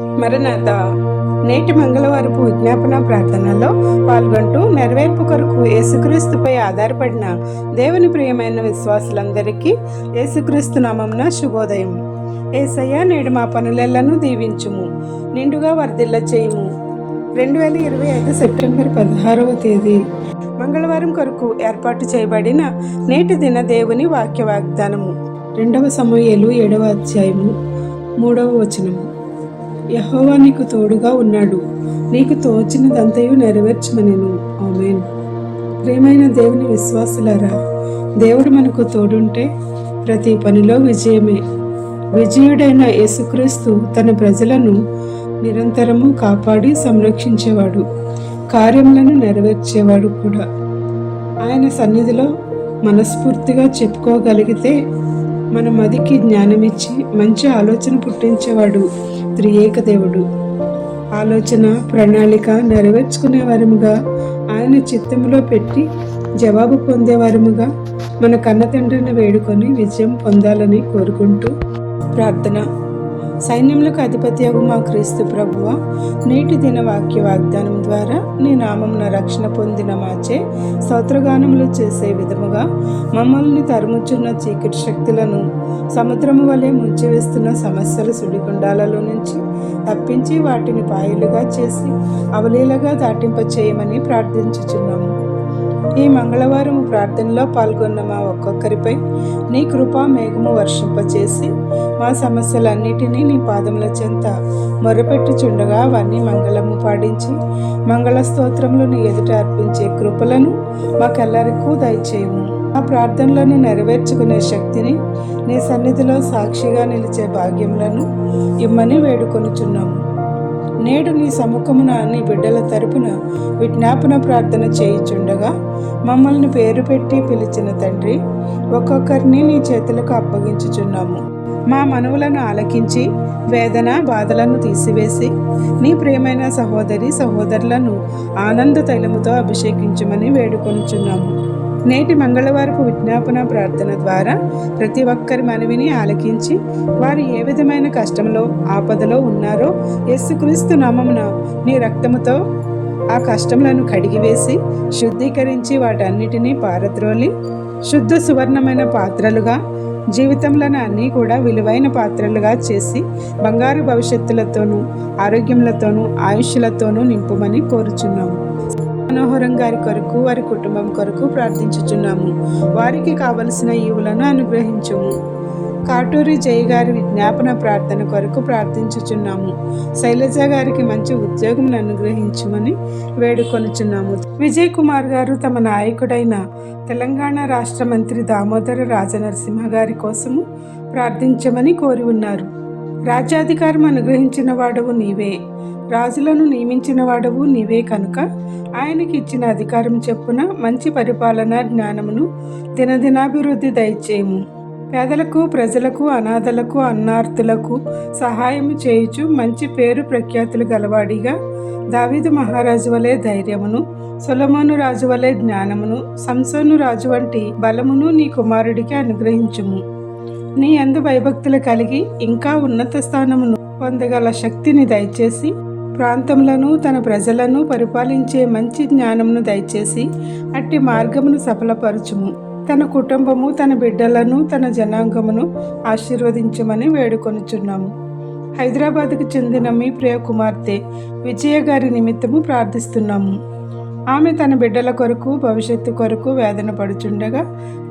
మరణాత నేటి మంగళవారపు విజ్ఞాపన ప్రార్థనలో పాల్గొంటూ నెరవేర్పు కొరకు యేసుక్రీస్తుపై ఆధారపడిన దేవుని ప్రియమైన విశ్వాసులందరికీ యేసుక్రీస్తు నామంన శుభోదయం. ఏసయ్య నేడు మా పనులెల్లను దీవించుము నిండుగా వర్ధిల్ల చేయుము. రెండు వేల ఇరవై ఐదు సెప్టెంబర్ పదహారవ తేదీ. మంగళవారం కొరకు ఏర్పాటు చేయబడిన నేటి దిన దేవుని వాక్య వాగ్దానము రెండవ సమూహలు ఏడవ అధ్యాయము మూడవ వచనము. యహోవా నీకు తోడుగా ఉన్నాడు. నీకు తోచినదంతయు నెరవేర్చమనేను. ఆమెన్. ప్రేమైన దేవుని విశ్వాసులారా దేవుడు మనకు తోడుంటే ప్రతి పనిలో విజయమే. విజయుడైన యేసుక్రీస్తు తన ప్రజలను నిరంతరము కాపాడి సంరక్షించేవాడు కార్యములను నెరవేర్చేవాడు కూడా. ఆయన సన్నిధిలో మనస్ఫూర్తిగా చెప్పుకోగలిగితే మన మదికి జ్ఞానమిచ్చి మంచి ఆలోచన పుట్టించేవాడు. త్రియేక దేవుడు ఆలోచన ప్రణాళిక నెరవేర్చుకునే వారముగా ఆయన చిత్తంలో పెట్టి జవాబు పొందేవారముగా మన కన్నతండ్రిని వేడుకొని విజయం పొందాలని కోరుకుంటూ ప్రార్థన. సైన్యములకు అధిపత్యగు మా క్రీస్తు ప్రభువ నేటి దిన వాక్య వాగ్దానం ద్వారా నీ నామమున రక్షణ పొందిన మాచే స్తోత్రగానములు చేసే విధముగా మమ్మల్ని తరుముచున్న చీకటి శక్తులను సముద్రము వలె ముంచివేస్తున్న సమస్యల సుడిగుండాలలో నుంచి తప్పించి వాటిని పాయలుగా చేసి అవలీలగా దాటింప చేయమని ప్రార్థించుచున్నాము. ఈ మంగళవారం ప్రార్థనలో పాల్గొన్న మా ఒక్కొక్కరిపై నీ కృపా మేఘము వర్షింపచేసి మా సమస్యలన్నిటినీ నీ పాదముల చెంత మొరపెట్టుచుండగా అవన్నీ మంగళము పాడించి మంగళ స్తోత్రములు నీ ఎదుట అర్పించే కృపలను మాకెల్లరికూ దయచేయము. ఆ ప్రార్థనలను నెరవేర్చుకునే శక్తిని నీ సన్నిధిలో సాక్షిగా నిలిచే భాగ్యములను ఇమ్మని వేడుకొనుచున్నాము. నేడు నీ సముఖమున నీ బిడ్డల తరపున విజ్ఞాపన ప్రార్థన చేయుచుండగా మమ్మల్ని పేరు పెట్టి పిలిచిన తండ్రి ఒక్కొక్కరిని నీ చేతులకు అప్పగించుచున్నాము. మా మనవులను ఆలకించి వేదన బాధలను తీసివేసి నీ ప్రియమైన సహోదరి సహోదరులను ఆనంద తైలముతో అభిషేకించమని వేడుకొనుచున్నాము. నేటి మంగళవారపు విజ్ఞాపన ప్రార్థన ద్వారా ప్రతి ఒక్కరి మనవిని ఆలకించి వారు ఏ విధమైన కష్టంలో ఆపదలో ఉన్నారో యేసుక్రీస్తు నామమున నీ రక్తముతో ఆ కష్టములను కడిగివేసి శుద్ధీకరించి వాటన్నిటినీ పారద్రోలి శుద్ధ సువర్ణమైన పాత్రలుగా జీవితంలోని అన్నీ కూడా విలువైన పాత్రలుగా చేసి బంగారు భవిష్యత్తులతోనూ ఆరోగ్యములతోనూ ఆయుష్లతోనూ నింపుమని కోరుచున్నాము. మనోహరం గారి కొరకు వారి కుటుంబం కొరకు ప్రార్థించుచున్నాము. వారికి కావలసిన ఈవులను అనుగ్రహించుము. కాటూరి జయ గారి విజ్ఞాపన ప్రార్థన కొరకు ప్రార్థించుచున్నాము. శైలజ గారికి మంచి ఉద్యోగం అనుగ్రహించమని వేడుకొనుచున్నాము. విజయ్ కుమార్ గారు తమ నాయకుడైన తెలంగాణ రాష్ట్ర మంత్రి దామోదర రాజనరసింహ గారి కోసము ప్రార్థించమని కోరి ఉన్నారు. రాజ్యాధికారం అనుగ్రహించిన వాడవు నీవే. రాజులను నియమించిన వాడవు నీవే కనుక. ఆయనకి ఇచ్చిన అధికారం చెప్పున మంచి పరిపాలన జ్ఞానమును దినదినాభివృద్ధి దయచేయము. పేదలకు ప్రజలకు అనాథలకు అన్నార్థులకు సహాయం చేయుచు మంచి పేరు ప్రఖ్యాతులు గలవాడిగా దావీదు మహారాజు వలె ధైర్యమును సులమోను రాజు వలె జ్ఞానమును సంసోను రాజు వంటి బలమును నీ కుమారుడికి అనుగ్రహించుము. నీ అందు భయభక్తులు కలిగి ఇంకా ఉన్నత స్థానమును పొందగల శక్తిని దయచేసి ప్రాంతములను తన ప్రజలను పరిపాలించే మంచి జ్ఞానమును దయచేసి అట్టి మార్గమును సఫలపరచుము. తన కుటుంబము తన బిడ్డలను తన జనాంగమును ఆశీర్వదించమని వేడుకొనుచున్నాము. హైదరాబాద్కు చెందిన మీ ప్రియ కుమార్తె విజయ గారి నిమిత్తము ప్రార్థిస్తున్నాము. ఆమె తన బిడ్డల కొరకు భవిష్యత్తు కొరకు వేదన పడుచుండగా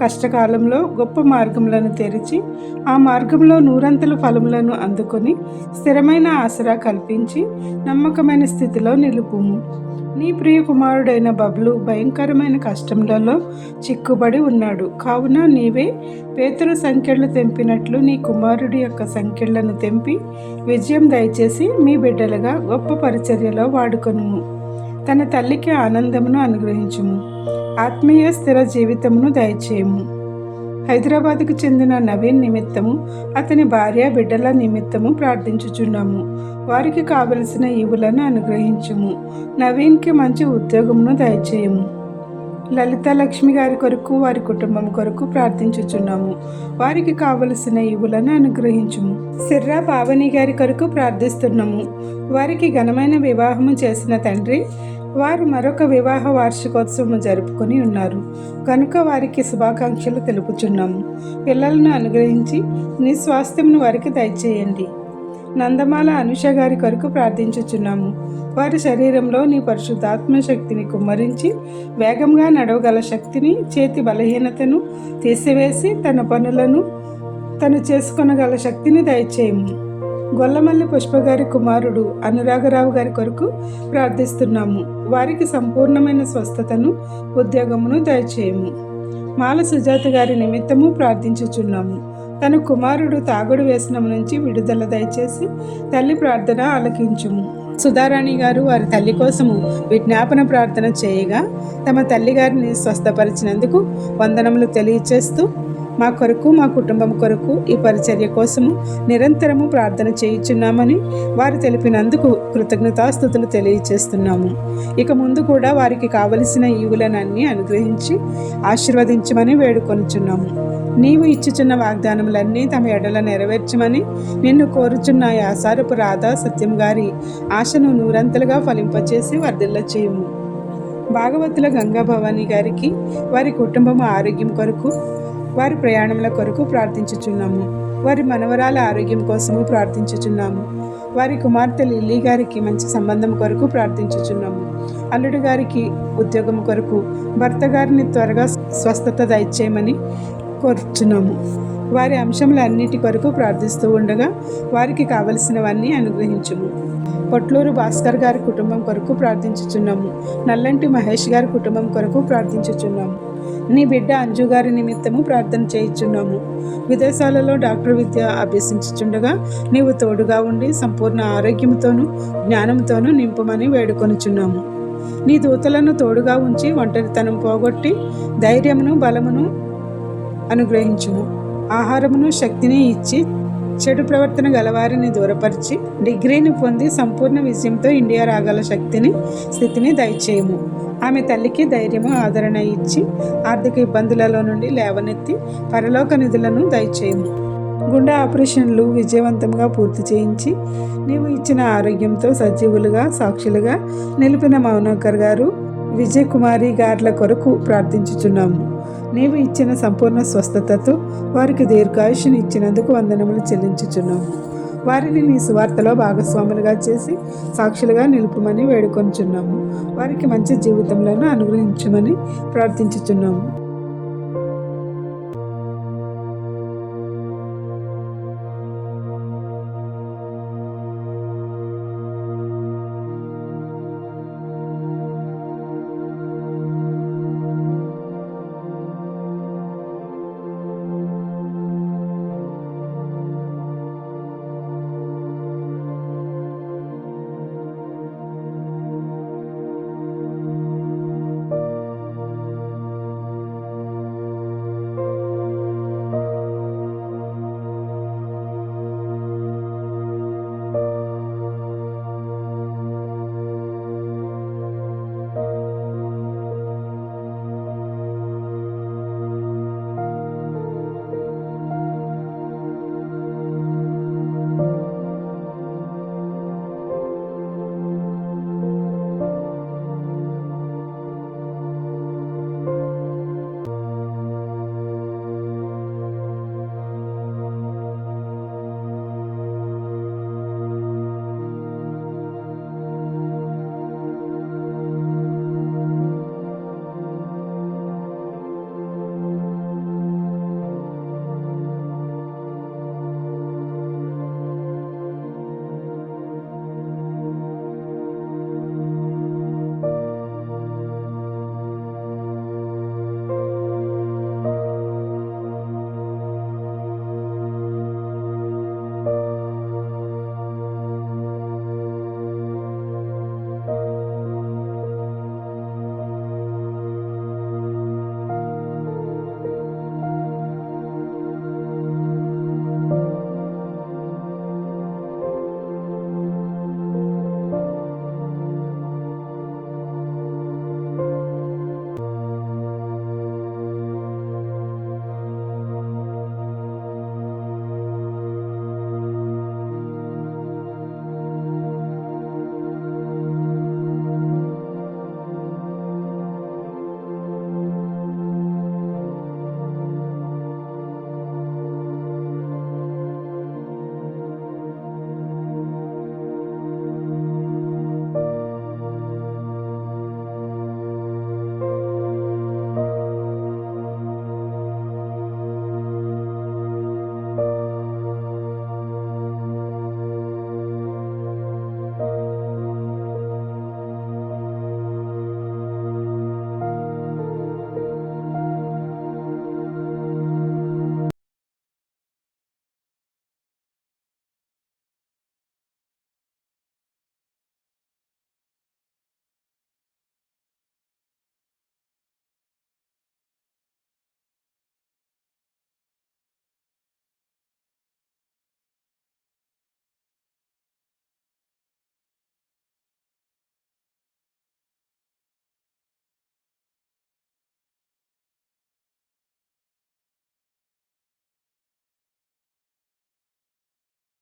కష్టకాలంలో గొప్ప మార్గములను తెరిచి ఆ మార్గంలో నూరంతల ఫలములను అందుకొని స్థిరమైన ఆసరా కల్పించి నమ్మకమైన స్థితిలో నిలుపుము. నీ ప్రియ కుమారుడైన బబ్లు భయంకరమైన కష్టములలో చిక్కుబడి ఉన్నాడు. కావున నీవే పేతురు సంఖ్యలు తెంపినట్లు నీ కుమారుడి యొక్క సంఖ్యలను తెంపి విజయం దయచేసి మీ బిడ్డలుగా గొప్ప పరిచర్యలో వాడుకొనుము. తన తల్లికి ఆనందమును అనుగ్రహించుము. ఆత్మీయ స్థిర జీవితమును దయచేయము. హైదరాబాద్కు చెందిన నవీన్ నిమిత్తము అతని భార్య బిడ్డల నిమిత్తము ప్రార్థించుచున్నాము. వారికి కావలసిన ఈవులను అనుగ్రహించుము. నవీన్కి మంచి ఉద్యోగమును దయచేయము. లలిత లక్ష్మి గారి కొరకు వారి కుటుంబం కొరకు ప్రార్థించుచున్నాము. వారికి కావలసిన ఇవులను అనుగ్రహించుము. సిర్రా పావని గారి కొరకు ప్రార్థిస్తున్నాము. వారికి ఘనమైన వివాహము చేసిన తండ్రి వారు మరొక వివాహ వార్షికోత్సవం జరుపుకొని ఉన్నారు. కనుక వారికి శుభాకాంక్షలు తెలుపుచున్నాము. పిల్లలను అనుగ్రహించి నీ స్వాస్థ్యమును వారికి దయచేయండి. నందమాల అనుష గారి కొరకు ప్రార్థించుచున్నాము. వారి శరీరంలో నీ పరిశుద్ధాత్మ శక్తిని కుమ్మరించి వేగంగా నడవగల శక్తిని చేతి బలహీనతను తీసివేసి తన పనులను తను చేసుకొనగల శక్తిని దయచేయము. గొల్లమల్లి పుష్ప గారి కుమారుడు అనురాగరావు గారి కొరకు ప్రార్థిస్తున్నాము. వారికి సంపూర్ణమైన స్వస్థతను ఉద్యోగమును దయచేయము. మాల సుజాత గారి నిమిత్తము ప్రార్థించుచున్నాము. తన కుమారుడు తాగుడు వ్యసనం నుంచి విడుదల దయచేసి తల్లి ప్రార్థన ఆలకించుము. సుధారాణి గారు వారి తల్లి కోసము విజ్ఞాపన ప్రార్థన చేయగా తమ తల్లిగారిని స్వస్థపరిచినందుకు వందనములు తెలియచేస్తూ మా కొరకు మా కుటుంబం కొరకు ఈ పరిచర్య కోసము నిరంతరము ప్రార్థన చేయుచున్నామని వారు తెలిపినందుకు కృతజ్ఞతాస్థుతులు తెలియచేస్తున్నాము. ఇక ముందు కూడా వారికి కావలసిన ఈవులనన్నీ అనుగ్రహించి ఆశీర్వదించమని వేడుకొనుచున్నాము. నీవు ఇచ్చుచున్న వాగ్దానములన్నీ తమ ఎడల నెరవేర్చమని నిన్ను కోరుచున్న యాసారపు రాధా సత్యం గారి ఆశను నూరంతలుగా ఫలింపచేసి వర్ధిల్ల చేయము భాగవతుల గంగా భవానీ గారికి వారి కుటుంబము ఆరోగ్యం కొరకు వారి ప్రయాణముల కొరకు ప్రార్థించుచున్నాము. వారి మనవరాల ఆరోగ్యం కోసము ప్రార్థించుచున్నాము. వారి కుమార్తె లిల్లీ గారికి మంచి సంబంధం కొరకు ప్రార్థించుచున్నాము. అల్లుడు గారికి ఉద్యోగం కొరకు భర్త గారిని త్వరగా స్వస్థత దయచేయమని కోరుచున్నాము. వారి అంశములన్నిటి కొరకు ప్రార్థిస్తూ ఉండగా వారికి కావలసినవన్నీ అనుగ్రహించుము. పొట్లూరు భాస్కర్ గారి కుటుంబం కొరకు ప్రార్థించుచున్నాము. నల్లంటి మహేష్ గారి కుటుంబం కొరకు ప్రార్థించుచున్నాము. నీ బిడ్డ అంజు గారి నిమిత్తము ప్రార్థన చేయుచున్నాము. విదేశాలలో డాక్టర్ విద్య అభ్యసించుచుండగా నీవు తోడుగా ఉండి సంపూర్ణ ఆరోగ్యంతోనూ జ్ఞానంతోనూ నింపమని వేడుకొనుచున్నాము. నీ దూతలను తోడుగా ఉంచి ఒంటరితనం పోగొట్టి ధైర్యమును బలమును అనుగ్రహించుము. ఆహారమును శక్తిని ఇచ్చి చెడు ప్రవర్తన గలవారిని దూరపరిచి డిగ్రీని పొంది సంపూర్ణ విజయంతో ఇండియా రాగల శక్తిని స్థితిని దయచేయము. ఆమె తల్లికి ధైర్యము ఆదరణ ఇచ్చి ఆర్థిక ఇబ్బందులలో నుండి లేవనెత్తి పరలోక నిధులను దయచేయము. గుండె ఆపరేషన్లు విజయవంతంగా పూర్తి చేయించి నీవు ఇచ్చిన ఆరోగ్యంతో సజీవులుగా సాక్షులుగా నిలిపిన మౌనకర్ గారు విజయ్ కుమారి గార్ల కొరకు ప్రార్థించుచున్నాము. నీవు ఇచ్చిన సంపూర్ణ స్వస్థతతో వారికి దీర్ఘాయుష్ని ఇచ్చినందుకు వందనములు చెల్లించుచున్నాము. వారిని నీ సువార్తలో భాగస్వాములుగా చేసి సాక్షులుగా నిలుపుమని వేడుకొంచున్నాము. వారికి మంచి జీవితంలోనూ అనుగ్రహించమని ప్రార్థించుచున్నాము.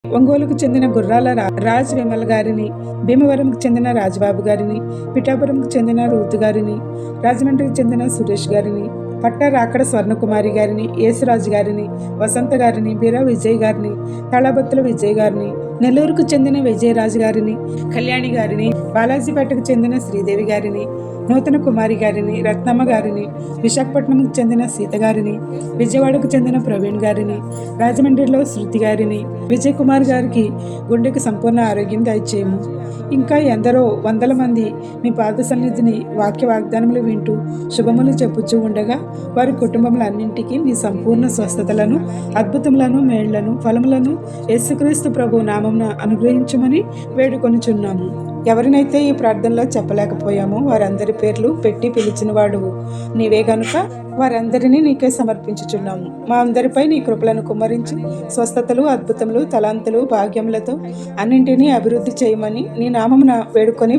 ఒంగోలుకు చెందిన గుర్రాల రాజ్ విమల్ గారిని భీమవరంకు చెందిన రాజబాబు గారిని పిఠాపురంకు చెందిన రూత్ గారిని రాజమండ్రికి చెందిన సురేష్ గారిని పట్టా రాకడ స్వర్ణకుమారి గారిని యేసురాజు గారిని వసంత గారిని బీరా విజయ్ గారిని తళబత్తుల విజయ్ గారిని నెల్లూరుకు చెందిన విజయరాజు గారిని కళ్యాణి గారిని బాలాజీపేటకు చెందిన శ్రీదేవి గారిని నూతన కుమారి గారిని రత్నమ్మ గారిని విశాఖపట్నంకు చెందిన సీత గారిని విజయవాడకు చెందిన ప్రవీణ్ గారిని రాజమండ్రిలో శృతి గారిని విజయ్ కుమార్ గారికి గుండెకు సంపూర్ణ ఆరోగ్యం దయచేయము. ఇంకా ఎందరో వందల మంది మీ పాద సన్నిధిని వాక్య వాగ్దానములు వింటూ శుభములు చెప్పుచూ ఉండగా వారి కుటుంబములన్నింటికీ మీ సంపూర్ణ స్వస్థతలను అద్భుతములను మేళ్ళను ఫలములను యేసుక్రీస్తు ప్రభు నామంన అనుగ్రహించమని వేడుకొనుచున్నాము. ఎవరినైతే ఈ ప్రార్థనలో చెప్పలేకపోయామో వారందరి పేర్లు పెట్టి పిలిచిన వాడు నీవే గనుక వారందరినీ నీకే సమర్పించుచున్నాము మా అందరిపై నీ కృపలను కుమ్మరించి స్వస్థతలు అద్భుతములు తలాంతులు భాగ్యములతో అన్నింటినీ అభివృద్ధి చేయమని నీ నామమున వేడుకొని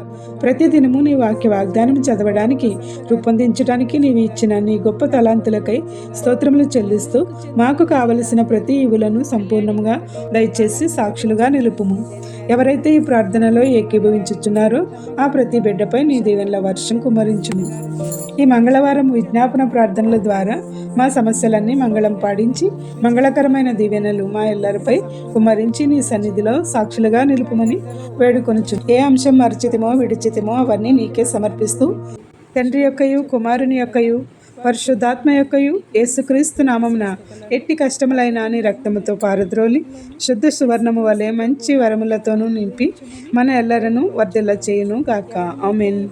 ప్రతి దినము నీ వాక్య వాగ్దానం చదవడానికి రూపొందించడానికి నీవు ఇచ్చిన నీ గొప్ప తలాంతులకై స్తోత్రములు చెల్లిస్తూ మాకు కావలసిన ప్రతి ఇవులను సంపూర్ణంగా దయచేసి సాక్షులుగా నిలుపుము. ఎవరైతే ఈ ప్రార్థనలో ఏకీభవించుచున్నారో ఆ ప్రతి బిడ్డపై నీ దీవెనల వర్షం కుమరించును. ఈ మంగళవారం విజ్ఞాపన ప్రార్థనల ద్వారా మా సమస్యలన్నీ మంగళం పాడించి మంగళకరమైన దీవెనలు మా ఎల్లరిపై కుమరించి నీ సన్నిధిలో సాక్షులుగా నిలుపుమని వేడుకొనుచు ఏ అంశం మరిచితిమో విడిచితమో అవన్నీ నీకే సమర్పిస్తూ తండ్రి యొక్కయు కుమారుని యొక్కయు పరిశుద్ధాత్మ యొక్కయు యేసుక్రీస్తు నామమున ఎట్టి కష్టములైన అని రక్తముతో పారద్రోలి శుద్ధ సువర్ణము వలె మంచి వరములతోనూ నింపి మన ఎల్లరను వర్ధిల్ల చేయును గాక. ఆమెన్.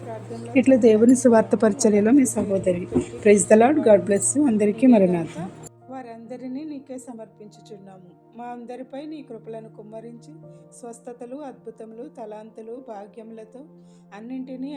ఇట్లా దేవుని సువార్త పరిచర్యలో మీ సహోదరి. Praise the Lord God bless అందరికీ మరణాత వారందరినీ నీకే సమర్పించుచున్నాము. మా అందరిపై నీ కృపలను కుమ్మరించి స్వస్థతలు అద్భుతములు తలాంతులు భాగ్యములతో అన్నింటినీ